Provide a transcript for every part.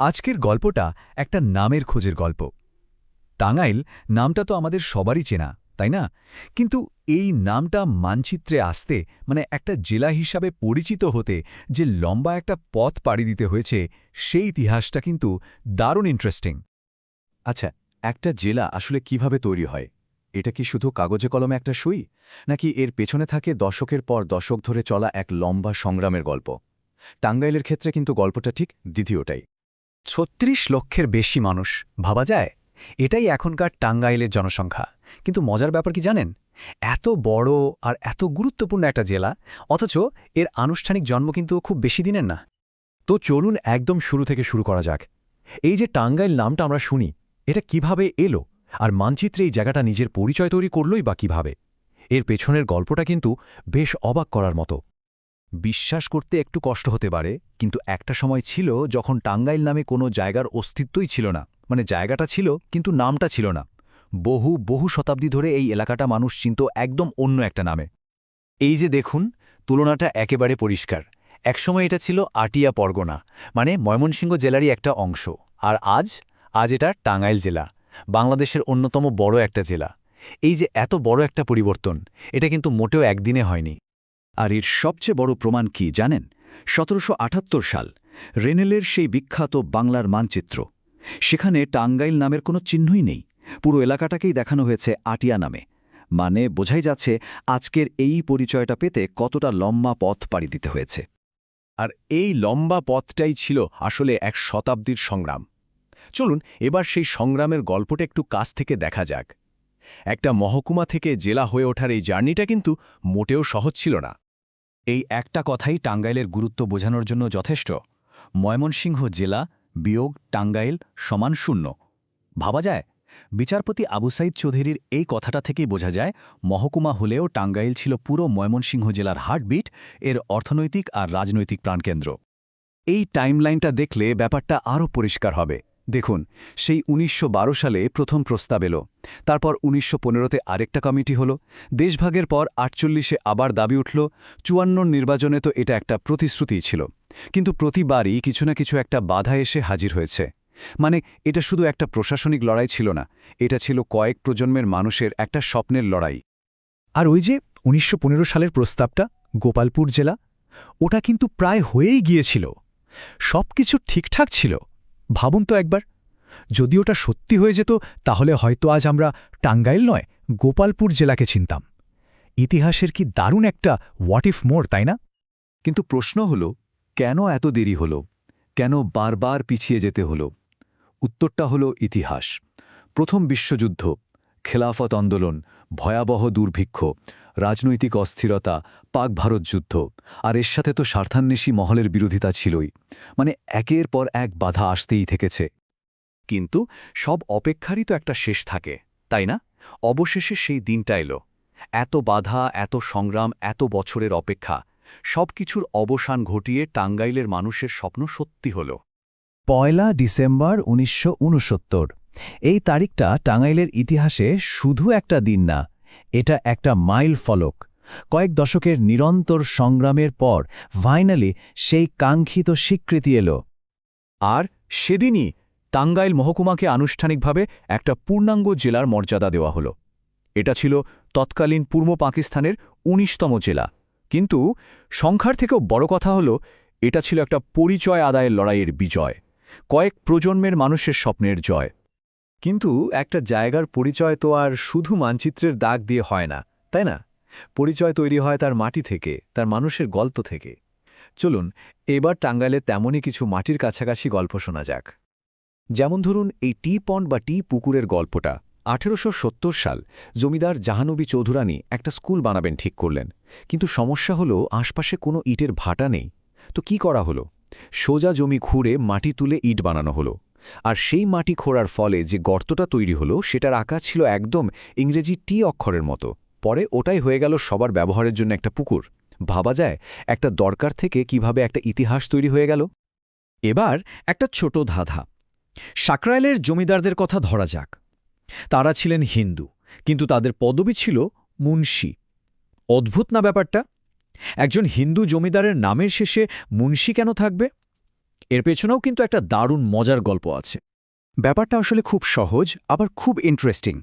আজকের গল্পটা একটা নামের খোঁজের গল্প। টাঙ্গাইল নামটা তো আমাদের সবারই চেনা, তাই না? কিন্তু এই নামটা মানচিত্রে আসতে মানে একটা জেলা হিসাবে পরিচিত হতে, যে লম্বা একটা পথ পাড়ি দিতে হয়েছে, সেই ইতিহাসটা কিন্তু দারুণ ইন্টারেস্টিং আচ্ছা একটা জেলা আসলে কীভাবে তৈরি হয়? এটা কি শুধু কাগজে কলমে একটা সুই? নাকি এর পেছনে থাকে দশকের পর দশক ধরে চলা এক লম্বা সংগ্রামের গল্প? টাঙ্গাইলের ক্ষেত্রে কিন্তু গল্পটা ঠিক দ্বিতীয়টাই। ছত্রিশ লক্ষের বেশি মানুষ, ভাবা যায়? এটাই এখনকার টাঙ্গাইলের জনসংখ্যা। কিন্তু মজার ব্যাপার কি জানেন? এত বড় আর এত গুরুত্বপূর্ণ একটা জেলা, অথচ এর আনুষ্ঠানিক জন্ম কিন্তু খুব বেশি দিনের না। তো চলুন একদম শুরু থেকে শুরু করা যাক। এই যে টাঙ্গাইল নামটা আমরা শুনি, এটা কীভাবে এলো? আর মানচিত্রে এই জায়গাটা নিজের পরিচয় তৈরি করলই বা কীভাবে? এর পেছনের গল্পটা কিন্তু বেশ অবাক করার মতো। বিশ্বাস করতে একটু কষ্ট হতে পারে, কিন্তু একটা সময় ছিল যখন টাঙ্গাইল নামে কোনো জায়গার অস্তিত্বই ছিল না। মানে জায়গাটা ছিল, কিন্তু নামটা ছিল না। বহু বহু শতাব্দী ধরে এই এলাকাটা মানুষ চিনত একদম অন্য একটা নামে। এই যে দেখুন, তুলনাটা একেবারে পরিষ্কার। একসময় এটা ছিল আটিয়া পরগনা মানে ময়মনসিংহ জেলারই একটা অংশ। আর আজ আজ এটা টাঙ্গাইল জেলা, বাংলাদেশের অন্যতম বড় একটা জেলা। এই যে এত বড় একটা পরিবর্তন, এটা কিন্তু মোটেও একদিনে হয়নি। আর এর সবচেয়ে বড় প্রমাণ কি জানেন? সতেরোশো সাল, রেনেলের সেই বিখ্যাত বাংলার মানচিত্র। সেখানে টাঙ্গাইল নামের কোনো চিহ্নই নেই। পুরো এলাকাটাকেই দেখানো হয়েছে আটিয়া নামে। মানে বোঝাই যাচ্ছে আজকের এই পরিচয়টা পেতে কতটা লম্বা পথ পাড়ি দিতে হয়েছে। আর এই লম্বা পথটাই ছিল আসলে এক শতাব্দীর সংগ্রাম। চলুন এবার সেই সংগ্রামের গল্পটা একটু কাছ থেকে দেখা যাক। একটা মহকুমা থেকে জেলা হয়ে ওঠার এই জার্নিটা কিন্তু মোটেও সহজ ছিল না। এই একটা কথাই টাঙ্গাইলের গুরুত্ব বোঝানোর জন্য যথেষ্ট। ময়মনসিংহ জেলা বিয়োগ টাঙ্গাইল সমান শূন্য। ভাবা যায়, বিচারপতি আবু সাইদ চৌধুরীর এই কথাটা থেকেই বোঝা যায়, মহকুমা হলেও টাঙ্গাইল ছিল পুরো ময়মনসিংহ জেলার হার্টবিট, এর অর্থনৈতিক আর রাজনৈতিক প্রাণকেন্দ্র। এই টাইমলাইনটা দেখলে ব্যাপারটা আরও পরিষ্কার হবে। দেখুন, সেই উনিশশো বারো সালে প্রথম প্রস্তাব এলো। তারপর উনিশশো পনেরোতে আরেকটা কমিটি হল। দেশভাগের পর আটচল্লিশে আবার দাবি উঠল চুয়ান্নর নির্বাচনে তো এটা একটা প্রতিশ্রুতিই ছিল। কিন্তু প্রতিবারই কিছু না কিছু একটা বাধা এসে হাজির হয়েছে। মানে এটা শুধু একটা প্রশাসনিক লড়াই ছিল না, এটা ছিল কয়েক প্রজন্মের মানুষের একটা স্বপ্নের লড়াই। আর ওই যে উনিশশো পনেরো সালের প্রস্তাবটা, গোপালপুর জেলা, ওটা কিন্তু প্রায় হয়েই গিয়েছিল। সব কিছু ঠিকঠাক ছিল ভাবুন তো একবার। যদি ওটা সত্যি হয়ে যেত, তাহলে হয়তো আজ আমরা টাঙ্গাইল নয়, গোপালপুর জেলাকে চিনতাম। ইতিহাসের কি দারুণ একটা হোয়াট ইফ মোর তাই না? কিন্তু প্রশ্ন হল, কেন এত দেরি হল? কেন বারবার পিছিয়ে যেতে হল? উত্তরটা হল ইতিহাস। প্রথম বিশ্বযুদ্ধ খেলাফত আন্দোলন, ভয়াবহ দুর্ভিক্ষ, রাজনৈতিক অস্থিরতা, পাক ভারত যুদ্ধ, আর এর সাথে তো স্বার্থান্বেষী মহলের বিরোধিতা ছিলই। মানে একের পর এক বাধা আসতেই থেকেছে। কিন্তু সব অপেক্ষারই তো একটা শেষ থাকে, তাই না? অবশেষে সেই দিনটা এলো। এত বাধা, এত সংগ্রাম, এত বছরের অপেক্ষা সব কিছুর অবসান ঘটিয়ে টাঙ্গাইলের মানুষের স্বপ্ন সত্যি হল। পয়লা ডিসেম্বর উনিশশো উনসত্তর। এই তারিখটা টাঙ্গাইলের ইতিহাসে শুধু একটা দিন না, এটা একটা মাইল ফলক। কয়েক দশকের নিরন্তর সংগ্রামের পর ফাইনালি সেই কাঙ্ক্ষিত স্বীকৃতি এলো। আর সেদিনই টাঙ্গাইল মহকুমাকে আনুষ্ঠানিকভাবে একটা পূর্ণাঙ্গ জেলার মর্যাদা দেওয়া হল। এটা ছিল তৎকালীন পূর্ব পাকিস্তানের ১৯তম জেলা। কিন্তু সংখ্যার থেকেও বড় কথা হল, এটা ছিল একটা পরিচয় আদায়ের লড়াইয়ের বিজয়, কয়েক প্রজন্মের মানুষের স্বপ্নের জয়। কিন্তু একটা জায়গার পরিচয় তো আর শুধু মানচিত্রের দাগ দিয়ে হয় না, তাই না? পরিচয় তৈরি হয় তার মাটি থেকে, তার মানুষের গল্প থেকে। চলুন, এবার টাঙ্গাইলে তেমনই কিছু মাটির কাছাকাছি গল্প শোনা যাক। যেমন ধরুন, এই টি পন্ড বা টি পুকুরের গল্পটা, আঠেরোশো সত্তর সাল জমিদার জাহানবী চৌধুরানী একটা স্কুল বানাবেন ঠিক করলেন। কিন্তু সমস্যা হলো, আশপাশে কোনো ইটের ভাটা নেই। তো কি করা হলো? সোজা জমি খুঁড়ে মাটি তুলে ইট বানানো হলো। আর সেই মাটি খোঁড়ার ফলে যে গর্তটা তৈরি হলো, সেটার আকার ছিল একদম ইংরেজি টি অক্ষরের মতো। পরে ওটাই হয়ে গেল সবার ব্যবহারের জন্য একটা পুকুর। ভাবা যায় একটা দরকার থেকে কীভাবে একটা ইতিহাস তৈরি হয়ে গেল। এবার একটা ছোট ধাঁধা। সাকরাইলের জমিদারদের কথা ধরা যাক। তারা ছিলেন হিন্দু, কিন্তু তাদের পদবি ছিল মুন্সি। অদ্ভুত না ব্যাপারটা? একজন হিন্দু জমিদারের নামের শেষে মুন্সি কেন থাকবে? এর পেছনেও কিন্তু একটা দারুণ মজার গল্প আছে। ব্যাপারটা আসলে খুব সহজ, আবার খুব ইন্টারেস্টিং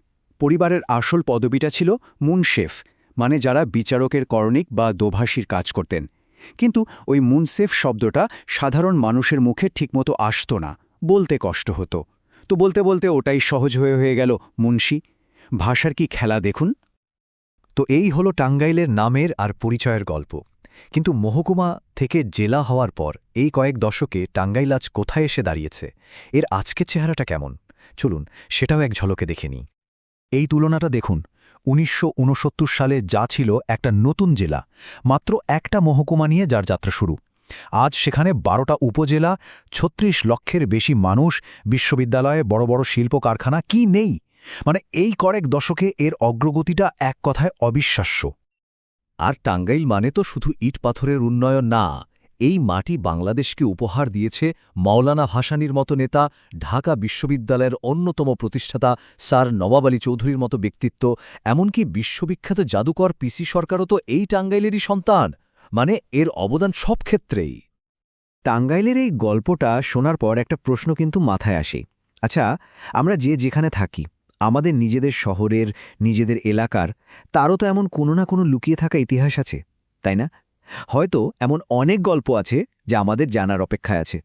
পরিবারের আসল পদবিটা ছিল মুনশেফ মানে যারা বিচারকের করণিক বা দোভাষীর কাজ করতেন। কিন্তু ওই মুনসেফ শব্দটা সাধারণ মানুষের মুখে ঠিকমতো আসতো না, বলতে কষ্ট হতো। তো বলতে বলতে ওটাই সহজ হয়ে হয়ে গেল মুন্সি। ভাষার কি খেলা দেখুন? তো এই হলো টাঙ্গাইলের নামের আর পরিচয়ের গল্প। কিন্তু মহকুমা থেকে জেলা হওয়ার পর এই কয়েক দশকে টাঙ্গাইল আজ কোথায় এসে দাঁড়িয়েছে? এর আজকের চেহারাটা কেমন? চলুন, সেটাও এক ঝলকে দেখে নিই। এই তুলনাটা দেখুন, উনিশশো ঊনসত্তর সালে যা ছিল একটা নতুন জেলা, মাত্র একটা মহকুমা নিয়ে যার যাত্রা শুরু। আজ সেখানে বারোটা উপজেলা, ছত্রিশ লক্ষের বেশি মানুষ, বিশ্ববিদ্যালয়ে বড় বড় শিল্প কারখানা, কি নেই? মানে এই কয়েক দশকে এর অগ্রগতিটা এক কথায় অবিশ্বাস্য। আর টাঙ্গাইল মানে তো শুধু ইট পাথরের উন্নয়ন না, এই মাটি বাংলাদেশকে উপহার দিয়েছে মাওলানা ভাসানির মতো নেতা, ঢাকা বিশ্ববিদ্যালয়ের অন্যতম প্রতিষ্ঠাতা স্যার নবাব আলী চৌধুরীর মতো ব্যক্তিত্ব, এমনকি বিশ্ববিখ্যাত জাদুকর পিসি সরকারও তো এই টাঙ্গাইলেরই সন্তান মানে এর অবদান সব ক্ষেত্রেই। টাঙ্গাইলের এই গল্পটা শোনার পর একটা প্রশ্ন কিন্তু মাথায় আসে। আচ্ছা আমরা যে যেখানে থাকি আমাদের নিজেদের শহরের, নিজেদের এলাকার, তারও তো এমন কোনো না কোনো লুকিয়ে থাকা ইতিহাস আছে, তাই না? হয়তো এমন অনেক গল্প আছে যা আমাদের জানার অপেক্ষায় আছে।